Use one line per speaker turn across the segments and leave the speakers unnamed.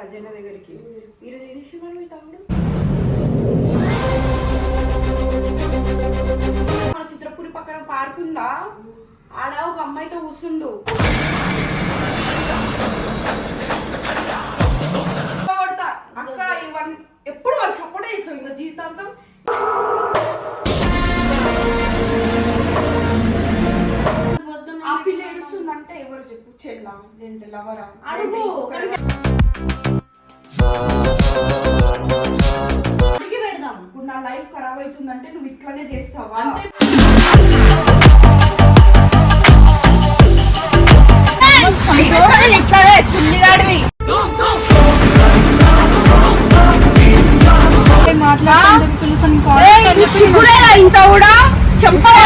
రాజన్న దగ్గరికి. ఈరోజు ఏం చేసేవాళ్ళు తమ్ముడు? మన చిత్రపురి పక్కన పార్క్ ఉందా? ఆడ ఒక అమ్మాయితో కూర్చుండు. కొడతా. అక్క ఇవన్నీ ఎప్పుడు వాళ్ళు సపోర్ట్ చేస్తావు? ఇంకా జీవితాంతం? ఆ పిల్ల ఏడుస్తుందంటే ఎవరు చెప్పు? చెల్లా ఏంటి లవరా?
అడుగు.
ఇప్పుడు నా లైఫ్ ఖరాబ్ అవుతుందంటే నువ్వు ఇట్లానే చేస్తావా?
అంతే.
ఇట్లానే చిల్లిగాడివి సిగ్గులేదా ఇంత కూడా? చెప్పవాలి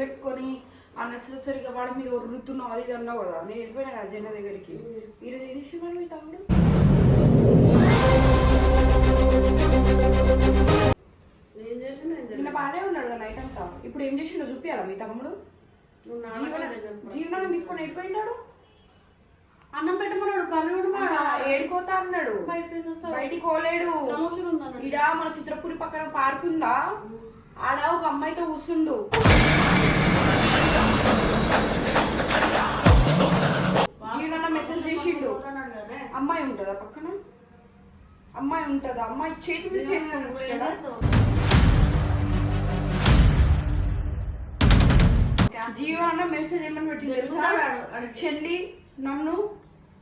పెట్టుకొని అన్నెసెసరీగా వాడి మీద ఒర్రుతున్నావు అది అన్నావు కదా నేను వెళ్ళిపోయినా కదా జెండా దగ్గరికి. ఈరోజు మీ తమ్ముడు? నిన్న బాగానే ఉన్నాడు కదా నైట్ అంతా. ఇప్పుడు ఏం చేసిండో చూపియాలా మీ తమ్ముడు. జీవనం తీసుకొని వెళ్ళిపోయినాడు
అన్నం పెట్టమన్నాడు కర్రీ ఉండమన్నాడు
ఏడుకోతా అన్నాడు.
బయటకి
పోలేడు. ఈడ మన చిత్రపురి పక్కన పార్క్ ఉందా? ఆడ ఒక అమ్మాయితో కూర్చుండు. జీవనన్న మెసేజ్ చేసిండు. అమ్మాయి ఉంటుందా పక్కన? అమ్మాయి ఉంటుందా? అమ్మాయి చేతి మీద చేసుకొని? జీవన్ అన్న మెసేజ్ ఏమని
అడిగి.
చెల్లి నన్ను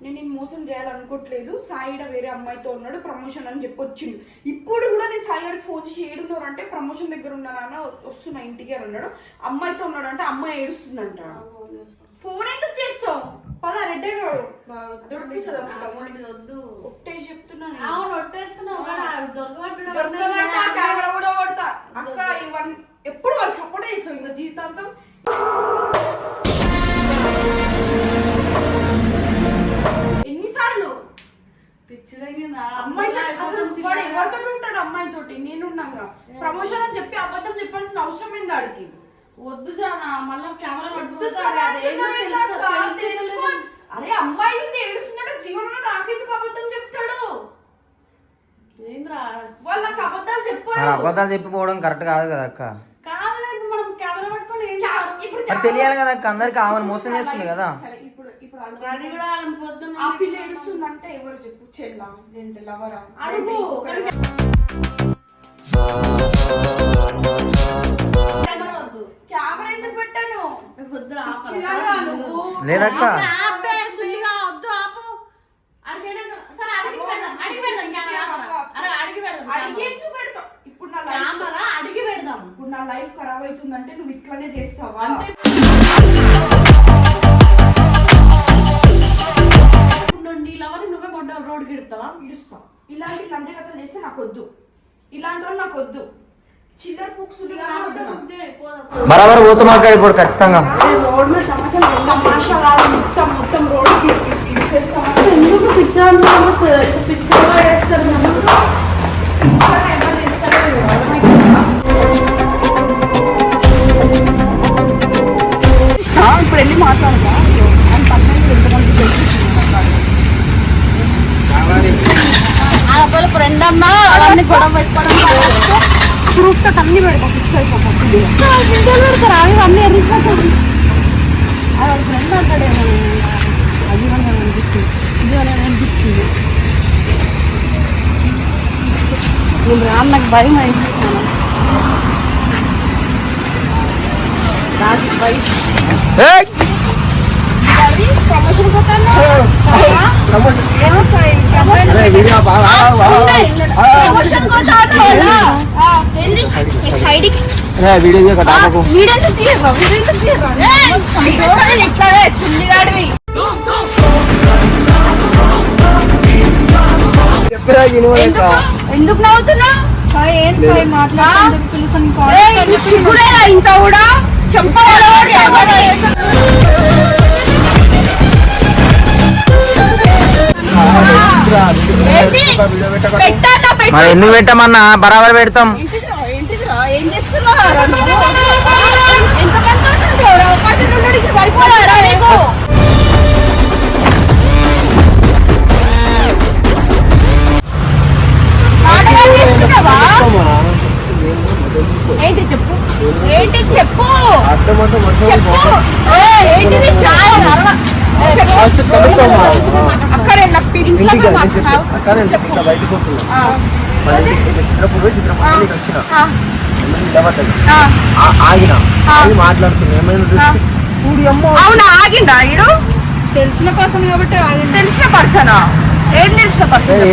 నేను నేను మోసం చేయాలనుకోవట్లేదు. సాయిడ వేరే అమ్మాయితో ఉన్నాడు ప్రమోషన్ అని చెప్పి వచ్చిండు. ఇప్పుడు కూడా నేను సాయి గారికి ఫోన్ చేసి ఏడున్నారు అంటే ప్రమోషన్ దగ్గర ఉన్నాను అన్న వస్తున్నా ఇంటికి అని అన్నాడు. అమ్మాయితో ఉన్నాడు అంటే అమ్మాయి ఏడుస్తుందంట.
ఫోన్
ఎందుకు చేస్తావు? పద రెడ్ దొరికిస్తుంది
వద్దు.
ఒట్టే చెప్తున్నాను
అవును ఒట్టేస్తున్నావు
కూడా అక్క ఇవన్నీ ఎప్పుడు వాళ్ళు సపోర్ట్ చేస్తావు? ఇంకా జీవితాంతం?
అయిపోతాం
వాడు. ఎవరితో ఉంటాడు అమ్మాయితోటి? నేనున్నాగా. ప్రమోషన్ అని చెప్పి అబద్ధం చెప్పాల్సిన అవసరం ఏంది ఆడికి?
వద్దు జానా మళ్ళీ కెమెరా.
అరే అమ్మాయి ఉంది ఏడుస్తుందంటే జీవనంలో నాకెందుకు అబద్ధం చెప్తాడు? అబద్ధాలు చెప్పారు.
అబద్ధాలు చెప్పిపోవడం కరెక్ట్ కాదు కదా అక్క.
కాదు మనం కెమెరా పట్టుకొని ఏం
ఇప్పుడు
మరి తెలియాలి కదా అక్క అందరికి ఆమెను మోసం చేస్తుంది కదా.
రెడీ. కూడా ఆమె పొద్దున్న
ఆ పిల్ల ఏడుస్తుందంటే ఎవరు చెప్పు? చెల్లా ఏంటి లవరా?
అడుగు. కెమెరా
ఎందుకు పెట్టాను. చిల్లరగా నువ్వు?
లేదక్క.
రోడ్కి ఇడతావా
ఇడుస్తా ఇలాంటి లంచ కథలు చేస్తే నాకు వద్దు ఇలాంటి వాళ్ళు నాకు వద్దు చిల్లర నాకు.
బరాబర్ పోతున్నావు అక్క ఇప్పుడు ఖచ్చితంగా
రోడ్ మీద తమాషా తమాషా కాదు మొత్తం మొత్తం
ఎందుకు పిచ్చాను పిచ్చగా చేస్తారు వీడియోలు పెడతారా అవి అన్నీ ఎర్రించుకోవచ్చు
అది ఒక మనం అనిపిస్తుంది ఇది మనం
నేను రాను నాకు భయం అనిపిస్తున్నాను
నాకు
భయం సమస్యలు పోతాను
వీడియో చెప్పిరా
ఎందుకు ఎందుకు ఏం ఇంత కూడా చెంప
మరి ఎందుకు పెట్టమన్నా? బరాబర్ పెడతాం?
ఏంటి చెప్పు? ఏంటి చెప్పు? చెప్పు. ఏయ్, ఏంటిది? చాయ్ అరవ. చెప్పు.
ఆగిన. ఆగి మాట్లాడుతున్నా. ఏమైనా
ఆగిండా ఈడు? తెలిసిన పర్సన్ కాబట్టి తెలిసిన పర్సనా? ఏం తెలిసిన
ఏ,
పర్సన్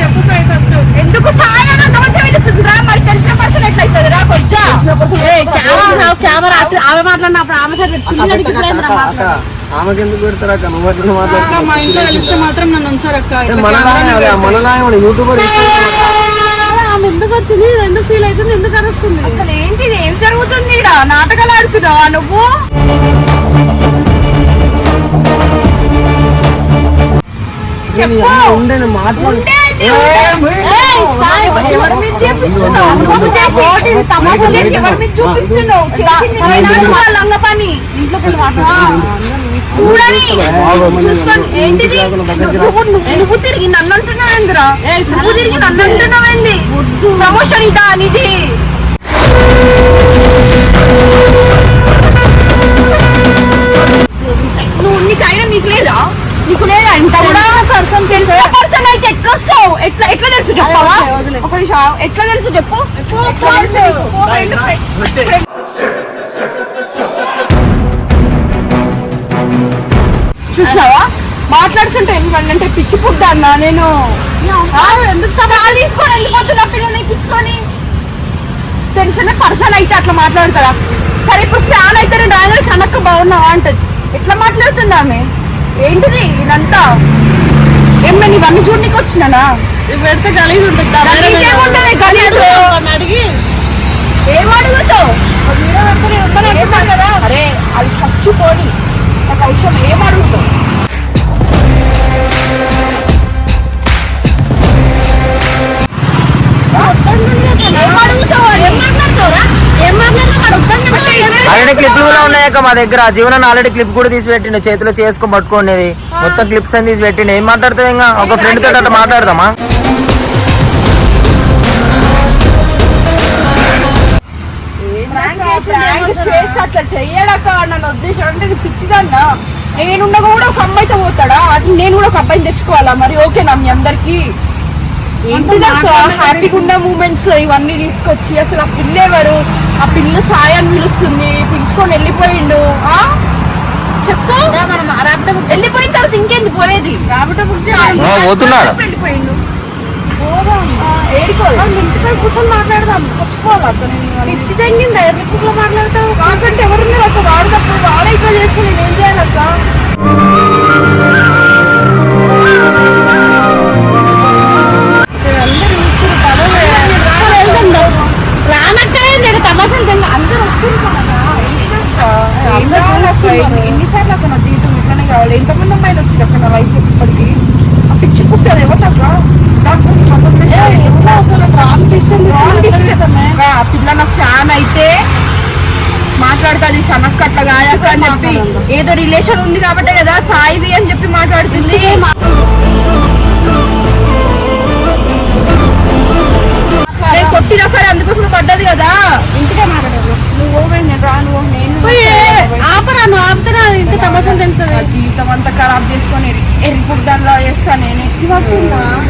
చెప్పు సాయి ఫస్ట్ ఎందుకు సాయి అని అంత మంచిగా వినిస్తుందిరా మరి తెలిసిన పర్సన్ ఎట్లయితుంది రా కొంచెం
కెమెరా ఆమె మాట్లాడినప్పుడు ఆమె
అక్క, అక్క, ఆమెకి ఎందుకు పెడతారు అక్క నువ్వు ఎట్లా మాట్లాడుతున్నావు
మాత్రం నన్ను
మనలాగే అదే మనలాగే మన యూట్యూబర్
ఆమె ఎందుకు వచ్చింది ఎందుకు ఫీల్ అవుతుంది ఎందుకు అరుస్తుంది
అసలు ఏంటిది ఏం జరుగుతుంది నాటకాలు ఆడుతున్నావా నువ్వు.
ఉండే మాట్లాడు
ఎవరి మీద చేపిస్తున్నావు? తమాషా చేసి చూడని. ఏంటిది? నువ్వు తిరిగి నన్ను అంటున్నావేందిరా నువ్వు తిరిగి నన్ను అంటున్నావేంది ప్రమోషన్ ఇదా అనేది చూసావా? మాట్లాడుతుంటే ఎందుకంటే పిచ్చి పుట్ట అన్నా? నేను పిచ్చుకొని. తెలిసిన పర్సన్ అయితే అట్లా మాట్లాడతారా సరే ఇప్పుడు ఫ్యాన్ అయితే నేను రాయన సనక్క బాగున్నావా అంటది. ఎట్లా మాట్లాడుతుంది ఆమె? ఏంటిది ఇదంతా? ఏం నేను ఇవన్నీ చూడనికి వచ్చినానా
పెడితే గలీజ్ ఉంటుంది.
గలీజు?
అడిగి.
ఏం అడుగుతావు? అరే అది చచ్చిపోని. ఒక విషయం ఏం అడుగుతావు?
ఆల్రెడీ క్లిప్లు కూడా ఉన్నాయక్క మా దగ్గర. జీవనాన్ని ఆల్రెడీ క్లిప్ కూడా తీసి పెట్టిండు. చేతిలో చేసుకొని పట్టుకునేది మొత్తం క్లిప్స్ అని తీసి పెట్టిండు. ఏం మాట్లాడతావు ఇంకా? ఒక ఫ్రెండ్ తోటి అట్లా మాట్లాడదామా?
ప్రాంక్ చేసి అట్లా చెయ్యడక నన్ను ఉద్దేశం. అంటే ఇది పిచ్చిదన్నా. నేనుండగా కూడా ఒక అమ్మాయితో పోతాడా? అది నేను కూడా ఒక అబ్బాయిని తెచ్చుకోవాలా? మరి ఓకేనా మీ అందరికి. హ్యాపీగా ఉన్న మూమెంట్స్ ఇవన్నీ తీసుకొచ్చి అసలు ఆ పిల్ల ఎవరు? ఆ పిల్ల సాయాన్ని పిలుస్తుంది. పిలుచుకొని వెళ్ళిపోయిండు. ఆ? చెప్పు. వెళ్ళిపోయిన తర్వాత ఇంకేంది? పోయేది?
ఆ, పోతున్నాడా?
వెళ్ళిపోయిండు. కూర్చొని మాట్లాడదాం. పిచ్చి తెంగిందా ఎర్రపుట్లో మాట్లాడతావు? కాకంటే ఎవరున్నారు అక్క వాడు తప్పు వాడే ఇట్లా చేస్తే నేను ఏం చేయాలక్క? మాట్లాడుతుంది సనక్ అట్లా గాయక అని చెప్పి ఏదో రిలేషన్ ఉంది కాబట్టే కదా సాయిది అని చెప్పి మాట్లాడుతుంది. నేను కొట్టినా సరే అందుకోసం పడ్డది కదా. ఇంటికే మాట్లాడారు నువ్వు నేను రాను నేను
ఆపరా నువ్వు ఆపుతున్నా ఇంత సమస్యలు తెలుస్తుంది.
జీవితం అంతా ఖరాబ్ చేసుకొని ఎరిపుడు దానిలో చేస్తా నేను. అవసరం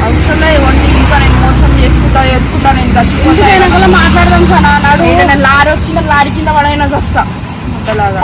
లేదు వంటి ఇంకా నేను మోసం చేసుకుంటా చేసుకుంటా నేను చచ్చిపోతా. మాట్లాడదాం సనా నాడు లారీ వచ్చిన లారీ కింద పడైనా వస్తా అలాగా